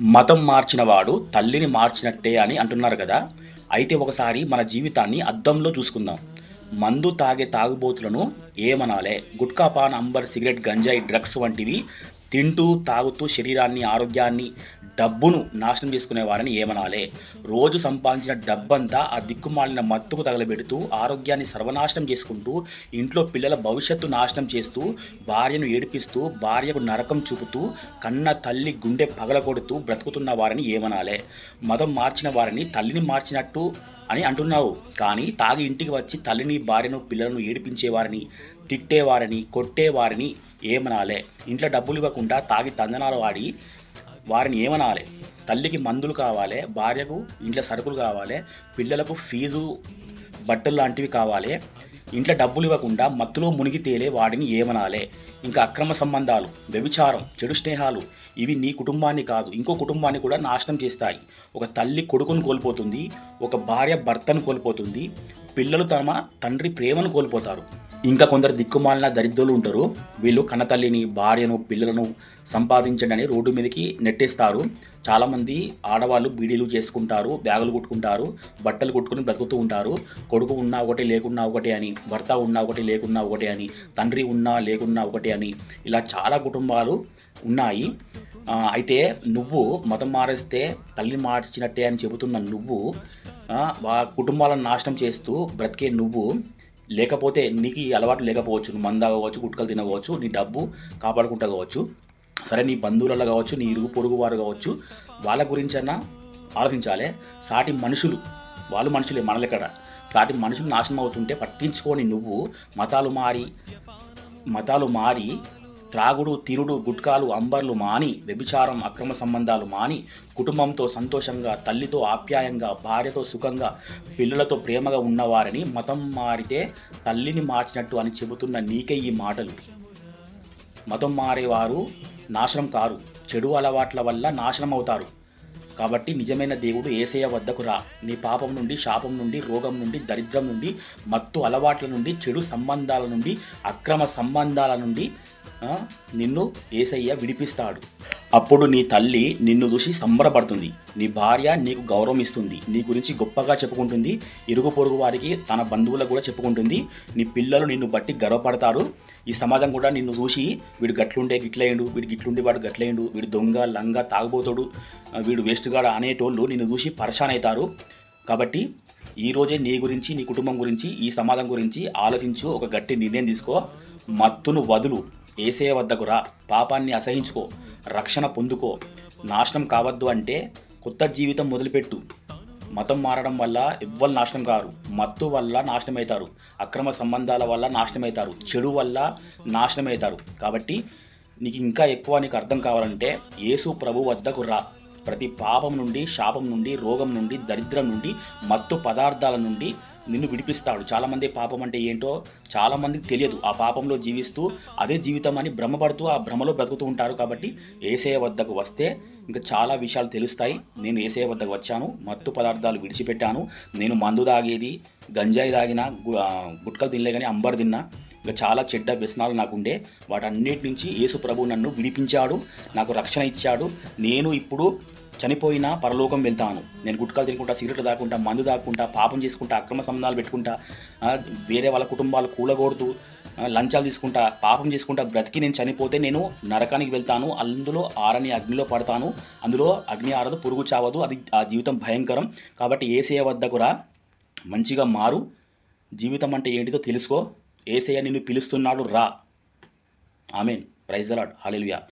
మతం మార్చినవాడు తల్లిని మార్చినట్టే అని అంటున్నారు కదా. అయితే ఒకసారి మన జీవితాన్ని అద్దంలో చూసుకుందాం. మందు తాగే తాగుబోతులను ఏమనాలే? గుట్కా పాన్ అంబర్ సిగరెట్ గంజాయి డ్రగ్స్ వంటివి తింటూ తాగుతూ శరీరాన్ని ఆరోగ్యాన్ని డబ్బును నాశనం చేసుకునే వారిని ఏమనాలే. రోజు సంపాదించిన డబ్బంతా ఆ దిక్కుమాలిన మత్తుకు తగలబెడుతూ ఆరోగ్యాన్ని సర్వనాశనం చేసుకుంటూ ఇంట్లో పిల్లల భవిష్యత్తు నాశనం చేస్తూ భార్యను ఏడిపిస్తూ భార్యకు నరకం చూపుతూ కన్న తల్లి గుండె పగలగొడుతూ బ్రతుకుతున్న వారిని ఏమనాలే. మతం మార్చిన వారిని తల్లిని మార్చినట్టు అని అంటున్నావు. కానీ తాగి ఇంటికి వచ్చి తల్లిని భార్యను పిల్లలను ఏడిపించేవారిని తిట్టేవారిని కొట్టేవారిని ఏమనాలే. ఇంట్లో డబ్బులు ఇవ్వకుండా తాగి తందనాలు వాడి వారిని ఏమనాలి. తల్లికి మందులు కావాలి భార్యకు ఇంట్లో సరుకులు కావాలి పిల్లలకు ఫీజు బట్టలు లాంటివి కావాలి. ఇంట్లో డబ్బులు ఇవ్వకుండా మత్తులో మునిగి తేలే వాడిని ఏమనాలే. ఇంకా అక్రమ సంబంధాలు వ్యభిచారం చెడు స్నేహాలు ఇవి నీ కుటుంబాన్ని కాదు ఇంకో కుటుంబాన్ని కూడా నాశనం చేస్తాయి. ఒక తల్లి కొడుకును కోల్పోతుంది ఒక భార్య భర్తను కోల్పోతుంది పిల్లలు తమ తండ్రి ప్రేమను కోల్పోతారు. ఇంకా కొందరు దిక్కుమాలిన దరిద్రులు ఉంటారు. వీళ్ళు కన్నతల్లిని భార్యను పిల్లలను సంపాదించండి అని రోడ్డు మీదకి నెట్టేస్తారు. చాలామంది ఆడవాళ్ళు బీడీలు చేసుకుంటారు బ్యాగులు కుట్టుకుంటారు బట్టలు కుట్టుకుని బ్రతుకుతూ ఉంటారు. కొడుకు ఉన్నా ఒకటి లేకున్నా ఒకటి అని భర్త ఉన్నా ఒకటి లేకున్నా ఒకటి అని తండ్రి ఉన్నా లేకున్నా ఒకటి అని ఇలా చాలా కుటుంబాలు ఉన్నాయి. అయితే నువ్వు మతం మారేస్తే తల్లి మార్చినట్టే అని చెబుతున్న నువ్వు వా కుటుంబాలను నాశనం చేస్తూ బ్రతికే నువ్వు లేకపోతే నీకు అలవాటు లేకపోవచ్చు. నువ్వు మందాగవచ్చు గుట్కలు తినవచ్చు నీ డబ్బు కాపాడుకుంటా కావచ్చు. సరే నీ బంధువులలో కావచ్చు నీ ఇరుగు పొరుగు వారు కావచ్చు వాళ్ళ గురించైనా ఆలోచించాలి. సాటి మనుషులు వాళ్ళు మనుషులే మనలెక్కడ సాటి మనుషులు నాశనం అవుతుంటే పట్టించుకొని నువ్వు మతాలు మారి మతాలు మారి త్రాగుడు తిరుడు గుట్కాలు అంబర్లు మాని వ్యభిచారం అక్రమ సంబంధాలు మాని కుటుంబంతో సంతోషంగా తల్లితో ఆప్యాయంగా భార్యతో సుఖంగా పిల్లలతో ప్రేమగా ఉన్నవారిని మతం మారితే తల్లిని మార్చినట్టు అని చెబుతున్న నీకే ఈ మాటలు. మతం మారేవారు నాశనం కారు. చెడు అలవాట్ల వల్ల నాశనం అవుతారు కాబట్టి నిజమైన దేవుడు ఏసయ్య వద్దకు రా. నీ పాపం నుండి శాపం నుండి రోగం నుండి దరిద్రం నుండి మత్తు అలవాట్ల నుండి చెడు సంబంధాల నుండి అక్రమ సంబంధాల నుండి నిన్ను ఏసయ్య విడిపిస్తాడు. అప్పుడు నీ తల్లి నిన్ను చూసి సంబరపడుతుంది. నీ భార్య నీకు గౌరవం ఇస్తుంది నీ గురించి గొప్పగా చెప్పుకుంటుంది. ఇరుగు పొరుగు వారికి తన బంధువులకు కూడా చెప్పుకుంటుంది. నీ పిల్లలు నిన్ను బట్టి గర్వపడతారు. ఈ సమాజం కూడా నిన్ను చూసి వీడు గట్లుండే గిట్లయ్యండు వీడు గిట్లుండే వాడు గట్లయ్యండు వీడు దొంగ లంగ తాగుబోతాడు వీడు వేస్ట్గాడు అనేటోళ్ళు నిన్ను చూసి పరేషాన్ అవుతారు. కాబట్టి ఈ రోజే నీ గురించి నీ కుటుంబం గురించి ఈ సమాజం గురించి ఆలోచించు ఒక గట్టి నిర్ణయం తీసుకో. మత్తును వదులు. ఏసే వద్దకు రా. పాపాన్ని అసహించుకో. రక్షణ పొందుకో. నాశనం కావద్దు అంటే కొత్త జీవితం మొదలుపెట్టు. మతం మారడం వల్ల ఎవ్వరు నాశనం కారు. మత్తు వల్ల నాశనం అవుతారు అక్రమ సంబంధాల వల్ల నాశనం అవుతారు చెడు వల్ల నాశనం అవుతారు కాబట్టి నీకు ఇంకా ఎక్కువ నీకు అర్థం కావాలంటే యేసు ప్రభు వద్దకు రా. ప్రతి పాపం నుండి శాపం నుండి రోగం నుండి దరిద్రం నుండి మత్తు పదార్థాల నుండి నిన్ను విడిపిస్తాడు. చాలామంది పాపం అంటే ఏంటో చాలామందికి తెలియదు. ఆ పాపంలో జీవిస్తూ అదే జీవితం అని భ్రమపడుతూ ఆ భ్రమలో బ్రతుకుతూ ఉంటారు కాబట్టి ఏసయ వద్దకు వస్తే ఇంకా చాలా విషయాలు తెలుస్తాయి. నేను ఏసయ వద్దకు వచ్చాను మత్తు పదార్థాలు విడిచిపెట్టాను. నేను మందు తాగేది గంజాయి తాగిన గుట్కలు తినలే కానీ అంబర్ తిన్నా. ఇంకా చాలా చెడ్డ వ్యసనాలు నాకుండే. వాటన్నిటి నుంచి యేసు ప్రభు నన్ను విడిపించాడు నాకు రక్షణ ఇచ్చాడు. నేను ఇప్పుడు చనిపోయినా పరలోకం వెళ్తాను. నేను గుట్కాలు తినుకుంటా సిగరెట్లు తాకుంటా మందు దాక్కుంటా పాపం చేసుకుంటా అక్రమ సంబంధాలు పెట్టుకుంటా వేరే వాళ్ళ కుటుంబాలు కూలగొడుతూ లంచాలు తీసుకుంటా పాపం చేసుకుంటా బ్రతికి నేను చనిపోతే నేను నరకానికి వెళ్తాను. అందులో ఆరని అగ్నిలో పడతాను. అందులో అగ్ని ఆరదు పురుగు చావదు. అది ఆ జీవితం భయంకరం. కాబట్టి ఏసే వద్దకు రా మంచిగా మారు. జీవితం అంటే ఏంటిదో తెలుసుకో. ఏసయ్య నిన్ను పిలుస్తున్నాడు రా. ఆమెన్. ప్రైజ్ అలాడ్ హాలిలుయా